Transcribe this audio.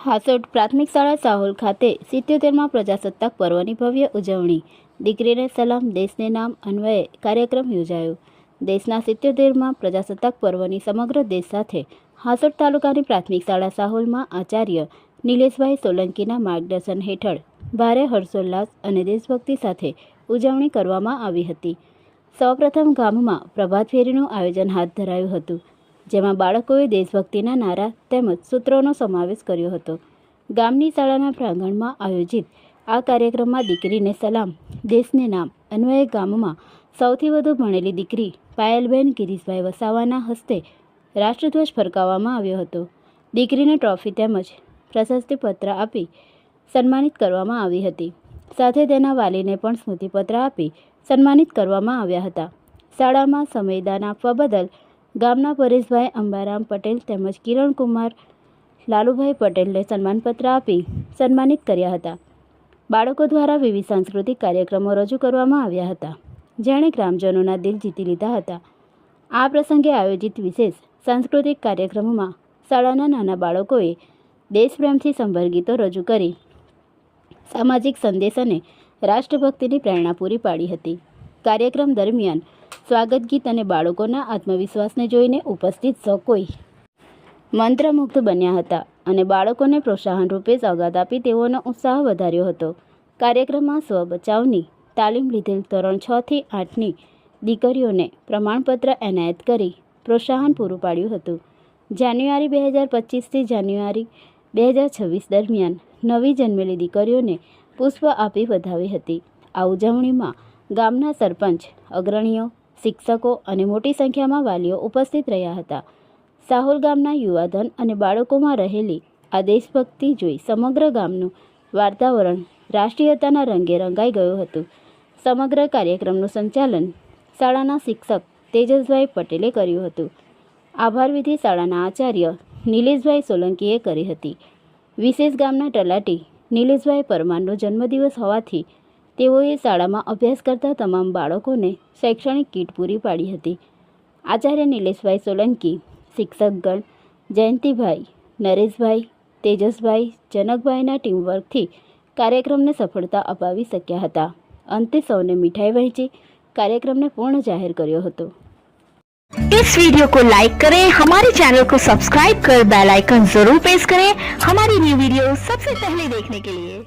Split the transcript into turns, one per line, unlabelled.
હાસોટ પ્રાથમિક શાળા સાહોલ ખાતે સિત્યોતેરમાં પ્રજાસત્તાક પર્વની ભવ્ય ઉજવણી. દીકરીને સલામ, દેશને નામ, અન્વયે કાર્યક્રમ યોજાયો. દેશના સિત્યોતેરમાં પ્રજાસત્તાક પર્વની સમગ્ર દેશ સાથે હાસોટ તાલુકાની પ્રાથમિક શાળા સાહોલમાં આચાર્ય નિલેશભાઈ સોલંકીના માર્ગદર્શન હેઠળ ભારે હર્ષોલ્લાસ અને દેશભક્તિ સાથે ઉજવણી કરવામાં આવી હતી. સૌપ્રથમ ગામમાં પ્રભાત ફેરીનું આયોજન હાથ ધરાયું હતું. જેમાં બાળકોએ દેશભક્તિના નારા તેમજ સૂત્રોનો સમાવેશ કર્યો હતો. ગામની શાળાના પ્રાંગણમાં આયોજિત આ કાર્યક્રમમાં દીકરીને સલામ, દેશને નામ, અન્વયે ગામમાં સૌથી વધુ ભણેલી દીકરી પાયલબેન ગિરીશભાઈ વસાવાના હસ્તે રાષ્ટ્રધ્વજ ફરકાવવામાં આવ્યો હતો. દીકરીને ટ્રોફી તેમજ પ્રશસ્તિપત્ર આપી સન્માનિત કરવામાં આવી હતી. સાથે તેના વાલીને પણ સ્મૃતિપત્ર આપી સન્માનિત કરવામાં આવ્યા હતા. શાળામાં સમયદાન આપવા બદલ ગામના પરેશભાઈ અંબારામ પટેલ તેમજ કિરણકુમાર લાલુભાઈ પટેલને સન્માનપત્ર આપી સન્માનિત કર્યા હતા. બાળકો દ્વારા વિવિધ સાંસ્કૃતિક કાર્યક્રમો રજૂ કરવામાં આવ્યા હતા. જેણે ગ્રામજનોના દિલ જીતી લીધા હતા. આ પ્રસંગે આયોજિત વિશેષ સાંસ્કૃતિક કાર્યક્રમોમાં શાળાના નાના બાળકોએ દેશપ્રેમથી સંભર રજૂ કરી, સામાજિક સંદેશ અને રાષ્ટ્રભક્તિની પ્રેરણા પૂરી પાડી હતી. કાર્યક્રમ દરમિયાન સ્વાગત ગીત અને બાળકોના આત્મવિશ્વાસને જોઈને ઉપસ્થિત સૌ કોઈ. મંત્રમુગ્ધ બન્યા હતા અને બાળકોને પ્રોત્સાહન રૂપે સોગાદ આપી તેઓનો ઉત્સાહ વધાર્યો હતો. કાર્યક્રમમાં સ્વ બચાવની તાલીમ લીધેલ ધોરણ છ થી આઠની દીકરીઓને પ્રમાણપત્ર એનાયત કરી પ્રોત્સાહન પૂરું પાડ્યું હતું. જાન્યુઆરી બે હજાર પચીસથી જાન્યુઆરી બે હજાર છવ્વીસ દરમિયાન નવી જન્મેલી દીકરીઓને પુષ્પ આપી વધાવી હતી. આ ઉજવણીમાં ગામના સરપંચ, અગ્રણીઓ શિક્ષકો અને મોટી સંખ્યામાં વાલીઓ ઉપસ્થિત રહ્યા હતા. સાહોલ ગામના યુવાધન અને બાળકોમાં રહેલી આ દેશભક્તિ જોઈ સમગ્ર ગામનું વાતાવરણ રાષ્ટ્રીયતાના રંગે રંગાઈ ગયું હતું. સમગ્ર કાર્યક્રમનું સંચાલન શાળાના શિક્ષક તેજસભાઈ પટેલે કર્યું હતું. આભાર વિધિ શાળાના આચાર્ય નિલેશભાઈ સોલંકીએ કરી હતી. વિશેષ ગામના તલાટી નિલેશભાઈ પરમારનો જન્મદિવસ હોવાથી તેઓએ શાળામાં અભ્યાસ કરતા તમામ બાળકોને શૈક્ષણિક કીટ પૂરી પાડી હતી આચાર્ય નિલેશભાઈ સોલંકી શિક્ષકગણ જયંતિભાઈ નરેશભાઈ તેજસભાઈ જનકભાઈના ટીમવર્કથી કાર્યક્રમને સફળતા અપાવી શક્યા હતા અંતે સૌને મીઠાઈ વહેંચી कार्यक्रम પૂર્ણ જાહેર કર્યો હતો
इस वीडियो को लाइक करें हमारे चैनल को सब्सक्राइब कर बेल आइकन जरूर प्रेस करें हमारी न्यू वीडियो सबसे पहले देखने के लिए